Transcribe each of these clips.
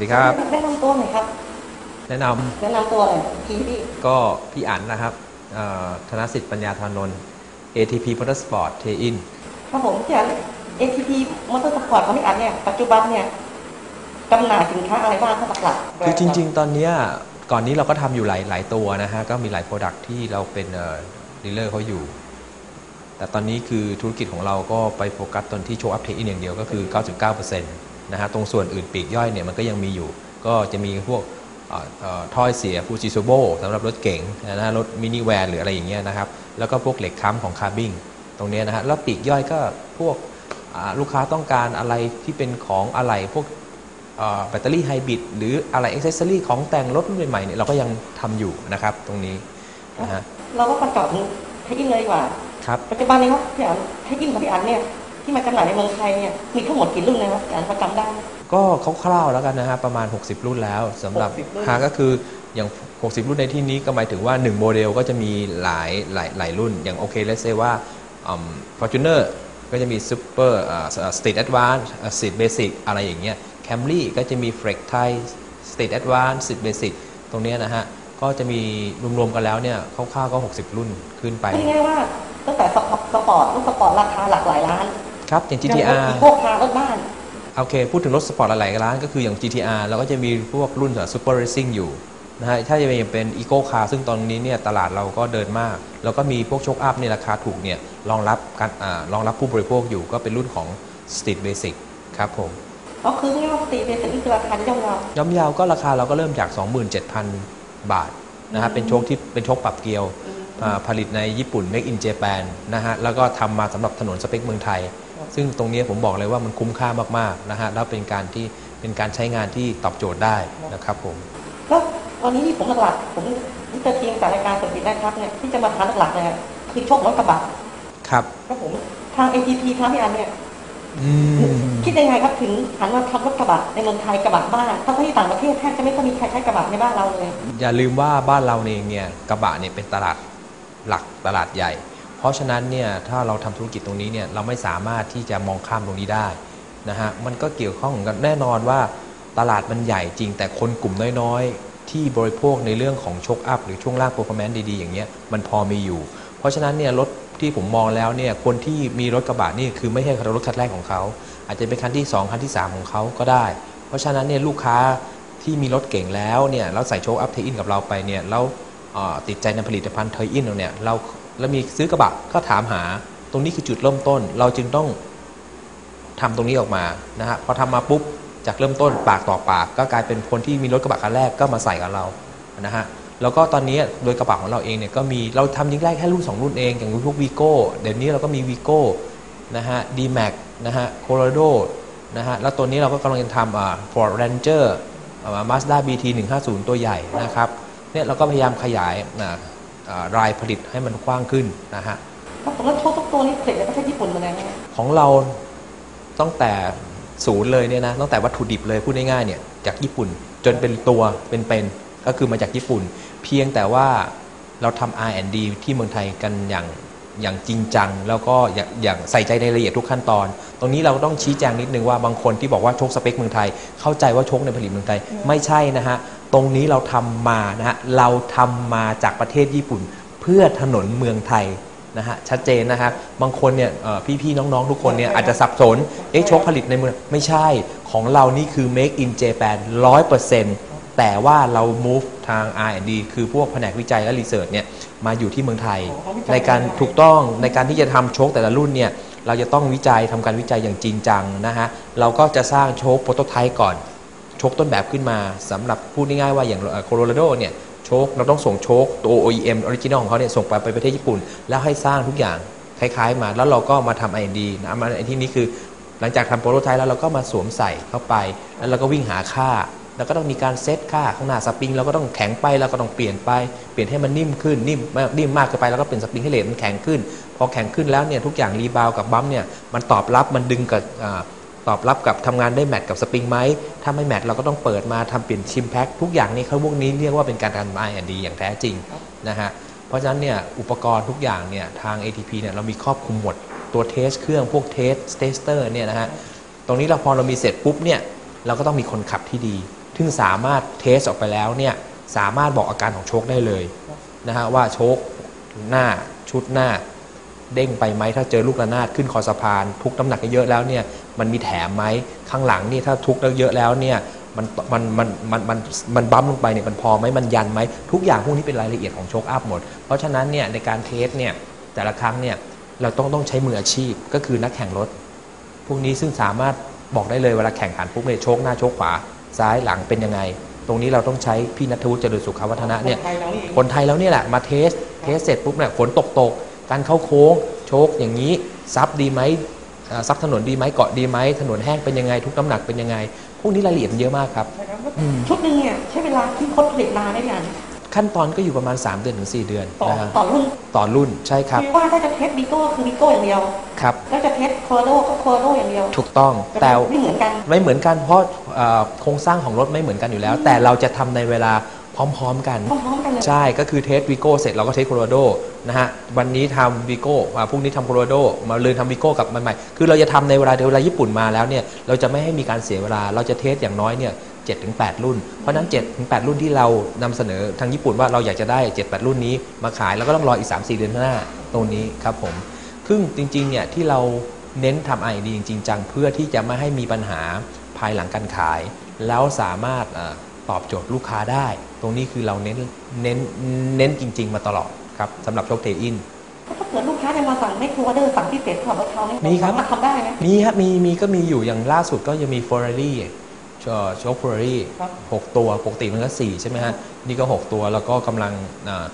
ดีครับแนะนำตัวหน่อยครับ แนะนำแนะนำตัวหน่อยพี่พี่ก็พี่อั๋นนะครับเอ่อธนสิทธิ์ปัญญาธานนท์ ATP Motorsport t e in ครับผมที่อัน ATP มอเตอร์สปอร์ตของพี่อันเนี่ยปัจจุบันเนี่ยจำหน่ายสินค้าอะไรบ้างครับหลักๆคือจริง ๆ ตอนเนี้ยก่อนนี้เราก็ทำอยู่หลายหลายตัวนะฮะก็มีหลายโปรดักที่เราเป็นดีลเลอร์เขาอยู่ แต่ตอนนี้คือธุรกิจของเราก็ไปโฟกัสตอนที่โชว์อัพเทคอินอย่างเดียวก็คือ 99% นะฮะตรงส่วนอื่นปีกย่อยเนี่ยมันก็ยังมีอยู่ ก็จะมีพวกเอ่อเอ่อถ้อยเสียฟูจิโซโบสำหรับรถเก๋งนะฮะรถมินิแวนหรืออะไรอย่างเงี้ยนะครับ แล้วก็พวกเหล็กค้ำของคาร์บิงตรงเนี้ยนะฮะแล้วปีกย่อยก็พวกอ่าลูกค้าต้องการอะไรที่เป็นของอะไรพวกเอ่อแบตเตอรี่ไฮบริดหรืออะไรอ็อกเซสซอรี่ของแต่งรถรุ่นใหม่ๆเนี่ยเราก็ยังทำอยู่นะครับตรงนี้นะฮะเราก็ประกอบถึงเทคอินเลยดีกว่าครับปัจจุบันนี้ครับพี่อันเทคอินของพี่อันเนี่ย ที่มาจำหน่ายในเมืองไทยเนี่ยมีทั้งหมดกี่รุ่นเลยครับพี่อันพอจำได้ไหม ก็คร่าวๆแล้วกันนะฮะประมาณ 60 รุ่นแล้วสำหรับ60รุ่น ฮะก็คืออย่าง 60 รุ่นในที่นี้ก็หมายถึงว่า 1 โมเดลก็จะมีหลายหลายหลายรุ่นอย่างโอเคเลสเซว่าฟอร์จูเนอร์ก็จะมีซูเปอร์สตรีทแอดวานซ์สตรีทเบสิกอะไรอย่างเงี้ยแคมรี่ก็จะมีเฟรกไทสตรีทแอดวานซ์สตรีทเบสิกตรงเนี้ยนะฮะ ก็จะมีรวมๆกันแล้วเนี่ยคร่าวๆก็ 60 รุ่นขึ้นไป พูดง่ายๆว่าตั้งแต่สปอร์ตสปอร์ตรถสปอร์ตราคาหลักหลายล้าน ครับอย่าง GTR พวกคารถบ้านโอเค พูดถึงรถสปอร์ตหลายๆร้านก็คืออย่าง GTR เราก็จะมีพวกรุ่นซูเปอร์เรซิ่งอยู่นะฮะถ้าจะเป็นเป็นอีโก้คาร์ซึ่งตอนนี้เนี่ยตลาดเราก็เดินมาก แล้วก็มีพวกโชคอัพในราคาถูกเนี่ยรองรับการอารองรับผู้บริโภคอยู่ก็เป็นรุ่นของ Street Basic ครับผมก็คือง่ว่าสตรีทเบสิกนี่คือราคาย่อมเยาย่อมเยาวก็ราคาเราก็เริ่มจาก 27,000 บาทนะฮะเป็นโชคที่เป็นโชคปรับเกลียวผลิตในญี่ปุ่น Make in Japan นะฮะแล้วก็ทำมาสำหรับถนนสเปคเมืองไทย ซึ่งตรงนี้ผมบอกเลยว่ามันคุ้มค่ามากๆนะฮะแล้วเป็นการที่เป็นการใช้งานที่ตอบโจทย์ได้นะครับผมแล้ววันนี้ที่ผมหลักๆผมที่จะทีมจากรายการสดปิดนะครับเนี่ยที่จะมาทานหลักๆเนี่ยคือโชครถกระบะครับครับผมทาง ATP ครับพี่อันเนี่ยอืมคิดยังไงครับถึงหันมาทำรถกระบะในเมืองไทยกระบะบ้านทั้งที่ต่างประเทศแทบจะไม่ค่อยมีใครใช้กระบะในบ้านเราเลย อย่าลืมว่าบ้านเราเองเนี่ยกระบะเนี่ยเป็นตลาดหลักตลาดใหญ่ เพราะฉะนั้นเนี่ยถ้าเราทำธุรกิจตรงนี้เนี่ยเราไม่สามารถที่จะมองข้ามตรงนี้ได้นะฮะมันก็เกี่ยวข้องกันแน่นอนว่าตลาดมันใหญ่จริง แต่คนกลุ่มน้อยๆ ที่บริโภคในเรื่องของโชคอัพหรือช่วงล่างโปรแกรมดีๆอย่างเงี้ยมันพอมีอยู่ เพราะฉะนั้นเนี่ยรถที่ผมมองแล้วเนี่ยคนที่มีรถกระบะนี่คือไม่ใช่รถคันแรกของเขา อาจจะเป็นคันที่ 2 คันที่ 3 ของเขาก็ได้ เพราะฉะนั้นเนี่ยลูกค้าที่มีรถเก่งแล้วเนี่ยแล้วใส่โชคอัพเทอินกับเราไปเนี่ยแล้วเอ่อติดใจในผลิตภัณฑ์เทอินเราเนี่ยเรา แล้วมีซื้อกระบะก็ถามหา ตรงนี้คือจุดเริ่มต้น เราจึงต้องทำตรงนี้ออกมานะฮะพอทำมาปุ๊บจากเริ่มต้นปากต่อปาก ก็กลายเป็นคนที่มีรถกระบะคันแรกก็มาใส่กับเรานะฮะแล้วก็ตอนนี้โดยกระบะของเราเองเนี่ยก็มีเราทำยิ่งแรกแค่รุ่น 2 รุ่นเองอย่างพวกวีโก้เดี๋ยวนี้เราก็มีวีโก้นะฮะดีแม็กนะฮะโคโลราโดนะฮะแล้วตัวนี้เราก็กำลังจะทำอ่า Ford Ranger มาสด้า BT 150ตัวใหญ่นะครับเนี่ยเราก็พยายามขยายอ่าอ่า รายผลิตให้มันกว้างขึ้นนะฮะครับผมแล้วโชคทุกตัวนี่ผลิตในประเทศญี่ปุ่นเหมือนกันนะของเราตั้งแต่ศูนย์เลยเนี่ยนะตั้งแต่วัตถุดิบเลยพูดง่ายๆเนี่ยจากญี่ปุ่นจนเป็นตัวเป็นๆก็คือมาจากญี่ปุ่น เพียงแต่ว่าเราทำ R&D ที่เมืองไทยกันอย่างอย่างจริงจัง แล้วก็อย่างอย่างใส่ใจในรายละเอียดทุกขั้นตอน ตรงนี้เราต้องชี้แจงนิดนึงว่าบางคนที่บอกว่าโชคสเปคเมืองไทย เข้าใจว่าโชคในผลิตเมืองไทยไม่ใช่นะฮะ ตรงนี้เราทำมานะฮะเราทำมาจากประเทศญี่ปุ่น เพื่อถนนเมืองไทยนะฮะชัดเจนนะฮะบางคนเนี่ยเอ่พี่ๆน้องๆ ทุกคนเนี่ยอาจจะสับสนเอ๊ะโชคผลิตในเมืองไม่ใช่ของเรานี่คือ make in Japan 100%แต่ว่าเรา move ทาง R&D คือพวกแผนกวิจัยและ research เนี่ยมาอยู่ที่เมืองไทย ในการถูกต้องในการที่จะทำโชคแต่ละรุ่นเนี่ยเราจะต้องวิจัยทำการวิจัยอย่างจริงจังนะฮะเราก็จะสร้างโชคโปรโตไทป์ก่อน ชคต้นแบบขึ้นมาสำหรับพูดง่ายๆว่าอย่างโคโลราโดเนี่ยโชคเราต้องส่งโชคตัว OEM ออริจินอลของเขาเนี่ยส่งไปไปประเทศญี่ปุ่น แล้วให้สร้างทุกอย่างคล้ายๆมาแล้วเราก็มาทำ I&D นะมาไอ้ที่นี้คือหลังจากทำโปรโตไทป์แล้วเราก็มาสวมใส่เข้าไป แล้วเราก็วิ่งหาค่า แล้วก็ต้องมีการเซตค่าข้างหน้าสปริงเราก็ต้องแข็งไปเราก็ต้องเปลี่ยนไปเปลี่ยนให้มันนิ่มขึ้นนิ่มมากนิ่มมากเกินไปแล้วก็เปลี่ยนสปริงให้เหลทมันแข็งขึ้น พอแข็งขึ้นแล้วเนี่ยทุกอย่างรีบาวกับบัมเนี่ยมันตอบรับมันดึงกับ ตอบรับกับทำงานได้แมทกับสปริงไหมถ้าไม่แมทเราก็ต้องเปิดมาทำเปลี่ยนชิมแพ็คทุกอย่างนี้เขาพวกนี้เรียกว่าเป็นการทำ R&D อย่างแท้จริงนะฮะเพราะฉะนั้นเนี่ยอุปกรณ์ทุกอย่างเนี่ยทาง ATP เนี่ยเรามีครอบคลุมหมดตัวเทสเครื่องพวกเทสเทสเตอร์เนี่ยนะฮะตรงนี้เราพอเรามีเสร็จปุ๊บเนี่ยเราก็ต้องมีคนขับที่ดีซึ่งสามารถเทสออกไปแล้วเนี่ยสามารถบอกอาการของโชคได้เลยนะฮะว่าโชคหน้าชุดหน้าเด้งไปไหมถ้าเจอลูกระนาดขึ้นคอสะพานทุกน้ำหนักเยอะแล้วเนี่ย มันมีแถมไหมข้างหลังนี่ถ้าทุกเยอะๆแล้วเนี่ยมันมันมันมันมันมันบั๊มลงไปเนี่ยมันพอไหมมันยันไหมทุกอย่างพวกนี้เป็นรายละเอียดของโชคอัพหมด เพราะฉะนั้นเนี่ยในการเทสเนี่ยแต่ละครั้งเนี่ยเราต้องต้องใช้มืออาชีพก็คือนักแข่งรถ พวกนี้ซึ่งสามารถบอกได้เลยเวลาแข่งขันปุ๊บเนี่ยโชคหน้าโชคขวาซ้ายหลังเป็นยังไง ตรงนี้เราต้องใช้พี่นัทวุฒิเจริญสุขวัฒนะเนี่ยคไทยเรานี่เองคนไทยแล้วเนี่ยแหละมาเทสเทสเสร็จปุ๊บเนี่ยฝนตกตกการเข้าโค้งโชคอย่างนี้ซับดีไหมอ่า ซับถนนดีไหมเกาะดีไหมถนนแห้งเป็นยังไง ทุกน้ำหนักเป็นยังไง พวกนี้รายละเอียดมันเยอะมากครับใช่ครับ ชุดหนึ่งเนี่ยใช้เวลาที่ค้นผลิตนานได้ยังขั้นตอนก็อยู่ประมาณ 3 เดือนถึง 4 เดือนต่อนะฮะต่อรุ่นต่อรุ่นใช่ครับคือว่าถ้าจะเทสบิโก้คือบิโก้อย่างเดียวครับแล้วจะเทสโคโรโดก็โคโรโดอย่างเดียว ถูกต้องแต่แต่ไม่เหมือนกันไม่เหมือนกันเพราะเอ่อโครงสร้างของรถไม่เหมือนกันอยู่แล้ว แต่เราจะทำในเวลา พร้อมๆกัน พร้อมๆกันเลย ใช่ก็คือเทสวีโก้เสร็จเราก็เทสโคโรโดนะฮะวันนี้ทำวีโก้อ่าพรุ่งนี้ทำโคโรโดมาเลยทำวีโก้กลับมาใหม่คือเราจะทำในเวลาเดียวเวลาญี่ปุ่นมาแล้วเนี่ยเราจะไม่ให้มีการเสียเวลาเราจะเทสอย่างน้อยเนี่ยเจ็ดถึงแปดรุ่น เพราะฉะนั้น7จ็ถึงแรุ่นที่เรานำเสนอทางญี่ปุ่นว่าเราอยากจะได้7 8รุ่นนี้มาขายแล้วก็ต้องรออีก3 4เดือนข้างหน้าตรงนี้ครับผมซึ่งจริงๆเนี่ยที่เราเน้นทำไอดีจริงๆจังเพื่อที่จะไม่ให้มีปัญหาภายหลังการขาย แล้วสามารถเออ ตอบโจทย์ลูกค้าได้ ตรงนี้คือเราเน้นเน้นเน้นจริง ๆ มาตลอดครับสำหรับโชคเทอินถ้าเกิดลูกค้าจะมาสั่งไม่ครัวเดอร์สั่งพิเศษสำหรับรถเขาเนี่ยมีครับสาารถทำได้ไหมมีครับมีมีก็มีอยู่อย่างล่าสุดก็จะมี Ferrari โชค Ferrari ครับหกตัวปกติมันก็สี่ใช่ไหมฮะ นี่ก็ 6 ตัวแล้วก็กำลังอ่า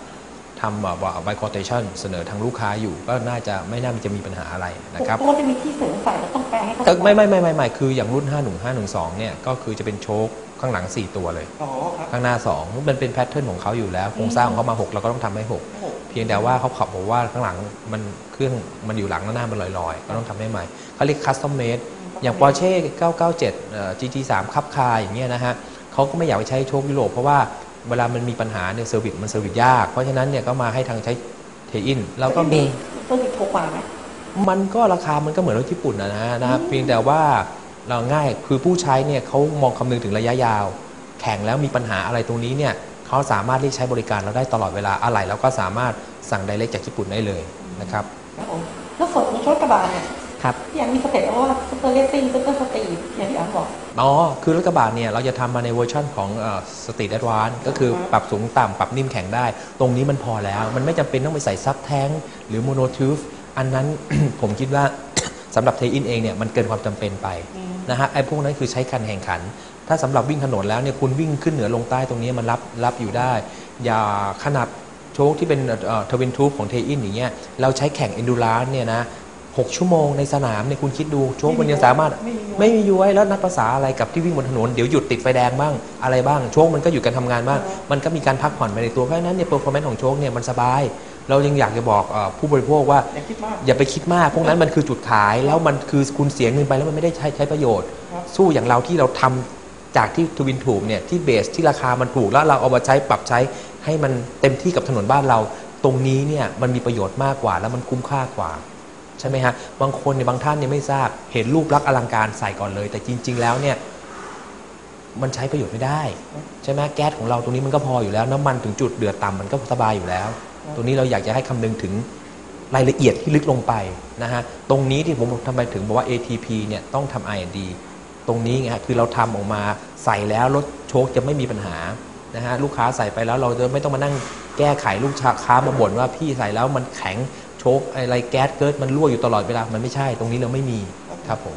ทำแบบว่า by quotation เสนอทางลูกค้าอยู่ ก็น่าจะไม่น่าจะมีปัญหาอะไรนะครับตัวจะมีที่เสริมใส่แล้วต้องแปลให้เขาก็ไม่ไม่ไม่ไม่ไม่คืออย่างรุ่น 51512เนี่ยก็คือจะเป็นโชค ข้างหลัง 4 ตัวเลย อ๋อครับ ข้างหน้า 2 มันเป็นแพทเทิร์นของเขาอยู่แล้วโครงสร้างของเขามา 6 เราก็ต้องทำให้6โอ้โหเพียงแต่ว่าเขาขับบอกว่าข้างหลังมันเครื่องมันอยู่หลังแล้วหน้ามันลอยๆ ก็ต้องทำให้ใหม่เขาเรียก custom made อย่าง Porsche 997เอ่อ GT3 คับคาอย่างเงี้ยนะฮะเขาก็ไม่อยากไปใช้โชคยุโรปเพราะว่าเวลามันมีปัญหาเนี่ยเซอร์วิสมันเซอร์วิสยาก เพราะฉะนั้นเนี่ยก็มาให้ทางใช้เทอินแล้วก็มีตัวติดถูกกว่าไหม มันก็ราคามันก็เหมือนรถญี่ปุ่นนะนะฮะนะครับเพียงแต่ว่า เราง่ายคือผู้ใช้เนี่ยเขามองคำนึงถึงระยะยาว แข่งแล้วมีปัญหาอะไรตรงนี้เนี่ยเขาสามารถเรียกใช้บริการเราได้ตลอดเวลาอะไรแล้วก็สามารถสั่งไดเรกจากญี่ปุ่นได้เลยนะครับครับผมแล้วส่วนของชุดกระบะเนี่ยครับที่อันมีสเต็ปว่าซุปเปอร์เลสซิ่งซุปเปอร์สตรีทอย่างที่อันบอกอ๋อคือรถกระบะเนี่ยเราจะทำมาในเวอร์ชันของสตรีทแอดวานก็คือปรับสูงต่ำปรับนิ่มแข็งได้ ตรงนี้มันพอแล้ว มันไม่จำเป็นต้องไปใส่ซับแท้ง หรือโมโนทูฟอันนั้นผมคิดว่า สำหรับเทอินเองเนี่ยมันเกินความจำเป็นไปอืมนะฮะไอ้พวกนั้นคือใช้การแข่งขัน ถ้าสำหรับวิ่งถนนแล้วเนี่ยคุณวิ่งขึ้นเหนือลงใต้ตรงนี้มันรับรับอยู่ได้ อย่าขนาดโชคที่เป็นทวินทูฟของเทอินอย่างเงี้ยเราใช้แข่งเอนดูรานเนี่ยนะหกชั่วโมงในสนามเนี่ยคุณคิดดูโชคมันยังสามารถไม่มีไม่มีย้วยแล้วนัดภาษาอะไรกับที่วิ่งบนถนนเดี๋ยวหยุดติดไฟแดงบ้างอะไรบ้างโชคมันก็อยู่กันทำงานบ้างมันก็มีการพักผ่อนไปในตัวเพราะฉะนั้นเนี่ยเปอร์ฟอร์แมนซ์ของโชคเนี่ยมันสบาย เรายังอยากจะบอกเอ่อผู้บริโภคว่าอย่าคิดมากอย่าไปคิดมากพวกนั้นมันคือจุดขายแล้วมันคือคุณเสียเงินไปแล้วมันไม่ได้ใช้ใช้ประโยชน์ครับสู้อย่างเราที่เราทำจากที่ทวินถูกเนี่ยที่เบสที่ราคามันถูกแล้วเราเอามาใช้ปรับใช้ให้มันเต็มที่กับถนนบ้านเรา ตรงนี้เนี่ยมันมีประโยชน์มากกว่า แล้วมันคุ้มค่ากว่าใช่ไหมฮะบางคนเนี่ยบางท่านเนี่ยไม่ทราบเห็นรูปลักษณ์อลังการใส่ก่อนเลย แต่จริง ๆ แล้วเนี่ยมันใช้ประโยชน์ไม่ได้ ใช่ไหมแก๊สของเราตรงนี้มันก็พออยู่แล้ว น้ำมันถึงจุดเดือดต่ำมันก็สบายอยู่แล้ว ตรงนี้เราอยากจะให้คำนึงถึงรายละเอียดที่ลึกลงไปนะฮะตรงนี้ที่ผมทำไมถึงบอกว่า ATP เนี่ยต้องทำ R&D ตรงนี้ไงคือเราทำออกมาใส่แล้วรถโชคจะไม่มีปัญหานะฮะลูกค้าใส่ไปแล้วเราจะไม่ต้องมานั่งแก้ไขลูกค้ามาบ่นว่าพี่ใส่แล้วมันแข็งโชคอะไรแก๊สเกิดมันรั่วอยู่ตลอดเวลามันไม่ใช่ ตรงนี้เราไม่มีครับผม